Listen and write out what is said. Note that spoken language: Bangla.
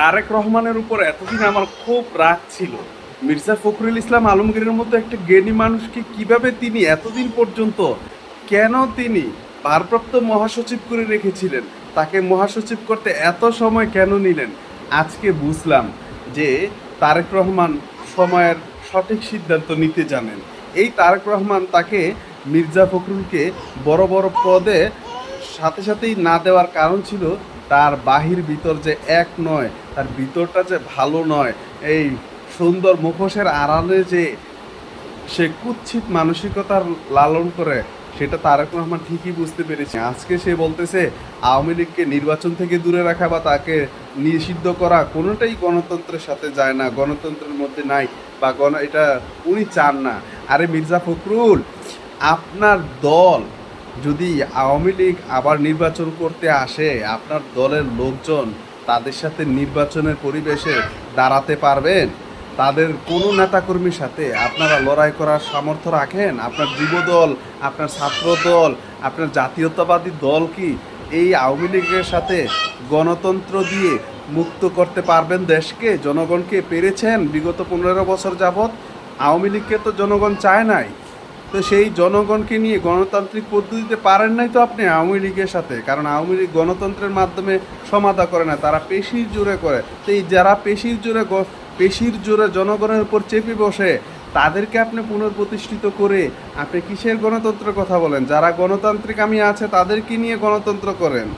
তারেক রহমানের উপর এতদিন আমার খুব রাগ ছিল। মির্জা ফখরুল ইসলাম আলমগীরের মতো একটা জ্ঞানী মানুষকে কীভাবে তিনি এতদিন পর্যন্ত কেন তিনি ভারপ্রাপ্ত মহাসচিব করে রেখেছিলেন? তাকে মহাসচিব করতে এত সময় কেন নিলেন? আজকে বুঝলাম যে তারেক রহমান সময়ের সঠিক সিদ্ধান্ত নিতে জানেন। এই তারেক রহমান তাকে মির্জা ফখরুলকে বড় বড় পদে সাথে সাথেই না দেওয়ার কারণ ছিল তার বাহির ভিতর যে এক নয়, তার ভিতরটা যে ভালো নয়, এই সুন্দর মুখোশের আড়ালে যে সে কুৎসিত মানসিকতার লালন করে, সেটা তারেক রহমান ঠিকই বুঝতে পেরেছে। আজকে সে বলতেছে, আওয়ামী লীগকে নির্বাচন থেকে দূরে রাখা বা তাকে নিষিদ্ধ করা কোনোটাই গণতন্ত্রের সাথে যায় না, গণতন্ত্রের মধ্যে নাই বা গণ, এটা উনি চান না। আরে মির্জা ফখরুল, আপনার দল যদি আওয়ামী লীগ আবার নির্বাচন করতে আসে, আপনার দলের লোকজন তাদের সাথে নির্বাচনের পরিবেশে দাঁড়াতে পারবেন? তাদের কোনো নেতাকর্মীর সাথে আপনারা লড়াই করার সামর্থ্য রাখেন? আপনার যুবদল, আপনার ছাত্র দল আপনার জাতীয়তাবাদী দল কি এই আওয়ামী লীগের সাথে গণতন্ত্র দিয়ে মুক্ত করতে পারবেন দেশকে? জনগণকে পেরেছেন বিগত পনেরো বছর যাবৎ? আওয়ামী লীগকে তো জনগণ চায় নাই। তো সেই জনগণকে নিয়ে গণতান্ত্রিক পদ্ধতিতে পারেন নাই তো আপনি আওয়ামী লীগের সাথে? কারণ আওয়ামী লীগ গণতন্ত্রের মাধ্যমে সমাধা করে না, তারা পেশির জোরে করে। তো এই যারা পেশির জোরে পেশির জোরে জনগণের উপর চেপে বসে, তাদেরকে আপনি পুনর্প্রতিষ্ঠিত করে আপনি কিসের গণতন্ত্রের কথা বলেন? যারা গণতান্ত্রিক আমি আছে, তাদেরকে নিয়ে গণতন্ত্র করেন।